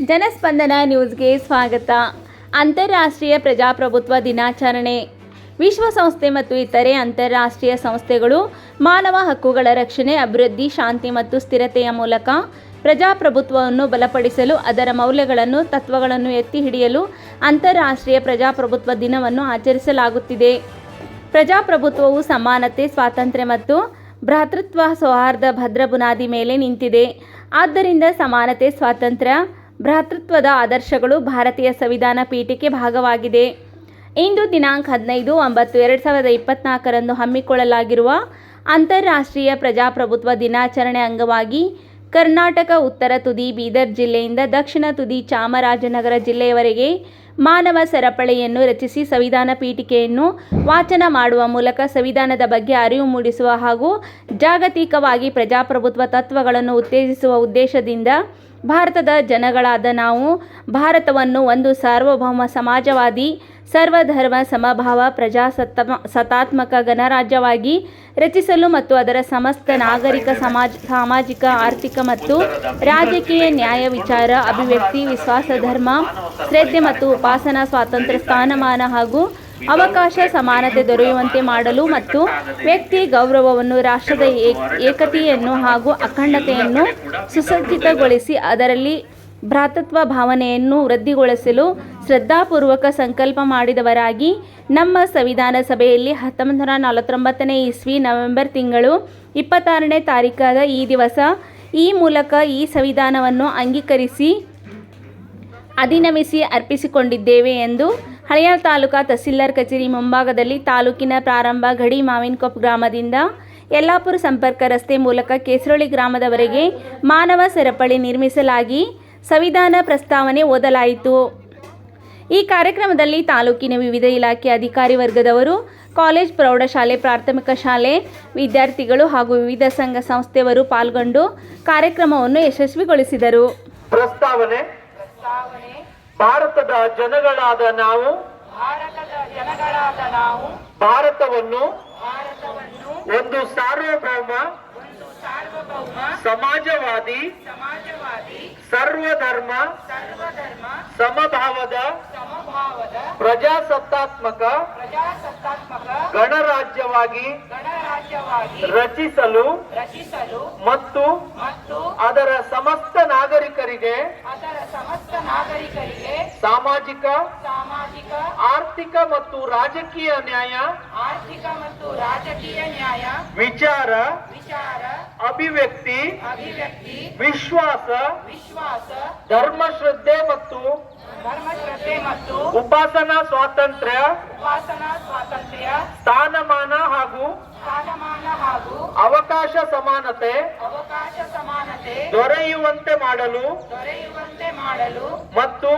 ಜನಸ್ಪಂದನ ನ್ಯೂಸ್ಗೆ ಸ್ವಾಗತ. ಅಂತಾರಾಷ್ಟ್ರೀಯ ಪ್ರಜಾಪ್ರಭುತ್ವ ದಿನಾಚರಣೆ. ವಿಶ್ವಸಂಸ್ಥೆ ಮತ್ತು ಇತರೆ ಅಂತಾರಾಷ್ಟ್ರೀಯ ಸಂಸ್ಥೆಗಳು ಮಾನವ ಹಕ್ಕುಗಳ ರಕ್ಷಣೆ, ಅಭಿವೃದ್ಧಿ, ಶಾಂತಿ ಮತ್ತು ಸ್ಥಿರತೆಯ ಮೂಲಕ ಪ್ರಜಾಪ್ರಭುತ್ವವನ್ನು ಬಲಪಡಿಸಲು ಅದರ ಮೌಲ್ಯಗಳನ್ನು, ತತ್ವಗಳನ್ನು ಎತ್ತಿ ಹಿಡಿಯಲು ಅಂತಾರಾಷ್ಟ್ರೀಯ ಪ್ರಜಾಪ್ರಭುತ್ವ ದಿನವನ್ನು ಆಚರಿಸಲಾಗುತ್ತಿದೆ. ಪ್ರಜಾಪ್ರಭುತ್ವವು ಸಮಾನತೆ, ಸ್ವಾತಂತ್ರ್ಯ ಮತ್ತು ಭ್ರಾತೃತ್ವ, ಸೌಹಾರ್ದ, ಭದ್ರ ಬುನಾದಿ ಮೇಲೆ ನಿಂತಿದೆ. ಆದ್ದರಿಂದ ಸಮಾನತೆ, ಸ್ವಾತಂತ್ರ್ಯ ಭ್ರಾತೃತ್ವದ ಆದರ್ಶಗಳು ಭಾರತೀಯ ಸಂವಿಧಾನ ಪೀಠಕ್ಕೆ ಭಾಗವಾಗಿದೆ. ಇಂದು ದಿನಾಂಕ ಹದಿನೈದು ಒಂಬತ್ತು ಎರಡು ಸಾವಿರದ ಇಪ್ಪತ್ತ್ನಾಲ್ಕರಂದು ಹಮ್ಮಿಕೊಳ್ಳಲಾಗಿರುವ ಅಂತಾರಾಷ್ಟ್ರೀಯ ಪ್ರಜಾಪ್ರಭುತ್ವ ದಿನಾಚರಣೆ ಅಂಗವಾಗಿ ಕರ್ನಾಟಕ, ಉತ್ತರ ತುದಿ, ಬೀದರ್ ಜಿಲ್ಲೆಯಿಂದ ದಕ್ಷಿಣ ತುದಿ, ಚಾಮರಾಜನಗರ ಜಿಲ್ಲೆಯವರೆಗೆ ಮಾನವ ಸರಪಳಿಯನ್ನು ರಚಿಸಿ ಸಂವಿಧಾನ ಪೀಠಿಕೆಯನ್ನು ವಾಚನ ಮಾಡುವ ಮೂಲಕ ಸಂವಿಧಾನದ ಬಗ್ಗೆ ಅರಿವು ಮೂಡಿಸುವ ಹಾಗೂ ಜಾಗತಿಕವಾಗಿ ಪ್ರಜಾಪ್ರಭುತ್ವ ತತ್ವಗಳನ್ನು ಉತ್ತೇಜಿಸುವ ಉದ್ದೇಶದಿಂದ ಭಾರತದ ಜನಗಳಾದ ನಾವು, ಭಾರತವನ್ನು ಒಂದು ಸಾರ್ವಭೌಮ ಸಮಾಜವಾದಿ, ಸರ್ವಧರ್ಮ ಸಮಭಾವ ಪ್ರಜಾಸತ್ತ ಸತಾತ್ಮಕ ಗಣರಾಜ್ಯವಾಗಿ ರಚಿಸಲು ಮತ್ತು ಅದರ ಸಮಸ್ತ ನಾಗರಿಕ ಸಮಾಜ, ಸಾಮಾಜಿಕ, ಆರ್ಥಿಕ ಮತ್ತು ರಾಜಕೀಯ ನ್ಯಾಯ ವಿಚಾರ, ಅಭಿವ್ಯಕ್ತಿ, ವಿಶ್ವಾಸ, ಧರ್ಮ, ಶ್ರದ್ಧೆ ಮತ್ತು ಉಪಾಸನಾ, ಸ್ವಾತಂತ್ರ್ಯ, ಸ್ಥಾನಮಾನ ಹಾಗೂ ಅವಕಾಶ, ಸಮಾನತೆ ದೊರೆಯುವಂತೆ ಮಾಡಲು ಮತ್ತು ವ್ಯಕ್ತಿ ಗೌರವವನ್ನು, ರಾಷ್ಟ್ರದ ಏಕ್- ಏಕತೆಯನ್ನು ಹಾಗೂ ಅಖಂಡತೆಯನ್ನು ಸುಸಜ್ಜಿತಗೊಳಿಸಿ ಅದರಲ್ಲಿ ಭ್ರಾತೃತ್ವ ಭಾವನೆಯನ್ನು ವೃದ್ಧಿಗೊಳಿಸಲು ಶ್ರದ್ಧಾಪೂರ್ವಕ ಸಂಕಲ್ಪ ಮಾಡಿದವರಾಗಿ ನಮ್ಮ ಸಂವಿಧಾನ ಸಭೆಯಲ್ಲಿ ಹತ್ತೊಂಬತ್ತು ನೂರ ನಲವತ್ತೊಂಬತ್ತನೇ ಇಸ್ವಿ ನವೆಂಬರ್ ತಿಂಗಳು ಇಪ್ಪತ್ತಾರನೇ ತಾರೀಕಾದ ಈ ದಿವಸ ಈ ಮೂಲಕ ಈ ಸಂವಿಧಾನವನ್ನು ಅಂಗೀಕರಿಸಿ ಅಧಿನಮಿಸಿ ಅರ್ಪಿಸಿಕೊಂಡಿದ್ದೇವೆ ಎಂದು ಹಳೆಯ ತಾಲೂಕಾ ತಹಸೀಲ್ದಾರ್ ಕಚೇರಿ ಮುಂಭಾಗದಲ್ಲಿ ತಾಲೂಕಿನ ಪ್ರಾರಂಭ ಗಡಿ ಮಾವಿನಕೊಪ್ಪ ಗ್ರಾಮದಿಂದ ಯಲ್ಲಾಪುರ ಸಂಪರ್ಕ ರಸ್ತೆ ಮೂಲಕ ಕೇಸರಳ್ಳಿ ಗ್ರಾಮದವರೆಗೆ ಮಾನವ ಸರಪಳಿ ನಿರ್ಮಿಸಲಾಗಿ ಸಂವಿಧಾನ ಪ್ರಸ್ತಾವನೆ ಓದಲಾಯಿತು. ಈ ಕಾರ್ಯಕ್ರಮದಲ್ಲಿ ತಾಲೂಕಿನ ವಿವಿಧ ಇಲಾಖೆ ಅಧಿಕಾರಿ ವರ್ಗದವರು, ಕಾಲೇಜ್ ಪ್ರೌಢಶಾಲೆ, ಪ್ರಾಥಮಿಕ ಶಾಲೆ ವಿದ್ಯಾರ್ಥಿಗಳು ಹಾಗೂ ವಿವಿಧ ಸಂಘ ಸಂಸ್ಥೆಯವರು ಪಾಲ್ಗೊಂಡು ಕಾರ್ಯಕ್ರಮವನ್ನು ಯಶಸ್ವಿಗೊಳಿಸಿದರು. ಪ್ರಸ್ತಾವನೆ ಭಾರತದ ಜನಗಳಾದ ನಾವು ಭಾರತದ ಜನಗಳಾದ ನಾವು ಭಾರತವನ್ನು ಭಾರತವನ್ನು ಒಂದು ಸಾರ್ವಭೌಮ ಸಮಾಜವಾದಿ ಸರ್ವಧರ್ಮ ಸಮಭಾವದ ಪ್ರಜಾಸತ್ತಾತ್ಮಕ ಗಣರಾಜ್ಯವಾಗಿ ರಚಿಸಲು ಮತ್ತು ಮತ್ತು ಅದರ ಸಮಸ್ತ ನಾಗರಿಕರಿಗೆ ಅದರ ಸಮಸ್ತ ನಾಗರಿಕರಿಗೆ ಸಾಮಾಜಿಕ ಸಾಮಾಜಿಕ ಆರ್ಥಿಕ ಮತ್ತು ರಾಜಕೀಯ ನ್ಯಾಯ ಆರ್ಥಿಕ ಮತ್ತು ರಾಜಕೀಯ ನ್ಯಾಯ ವಿಚಾರ ವಿಚಾರ ಅಭಿವ್ಯಕ್ತಿ ಅಭಿವ್ಯಕ್ತಿ ವಿಶ್ವಾಸ ವಿಶ್ವಾಸ ಧರ್ಮಶ್ರದ್ಧೆ ಮತ್ತು ಧರ್ಮಶ್ರದ್ಧೆ ಮತ್ತು ಉಪಾಸನಾ ಸ್ವಾತಂತ್ರ್ಯ ಉಪಾಸನಾ ಸ್ವಾತಂತ್ರ್ಯ ಸ್ಥಾನಮಾನ ಹಾಗೂ ಸ್ಥಾನಮಾನ ಹಾಗೂ ಅವಕಾಶ ಸಮಾನತೆ ಅವಕಾಶ ಸಮಾನತೆ ದೊರೆಯುವಂತೆ ಮಾಡಲು ದೊರೆಯುವಂತೆ ಮಾಡಲು ಮತ್ತು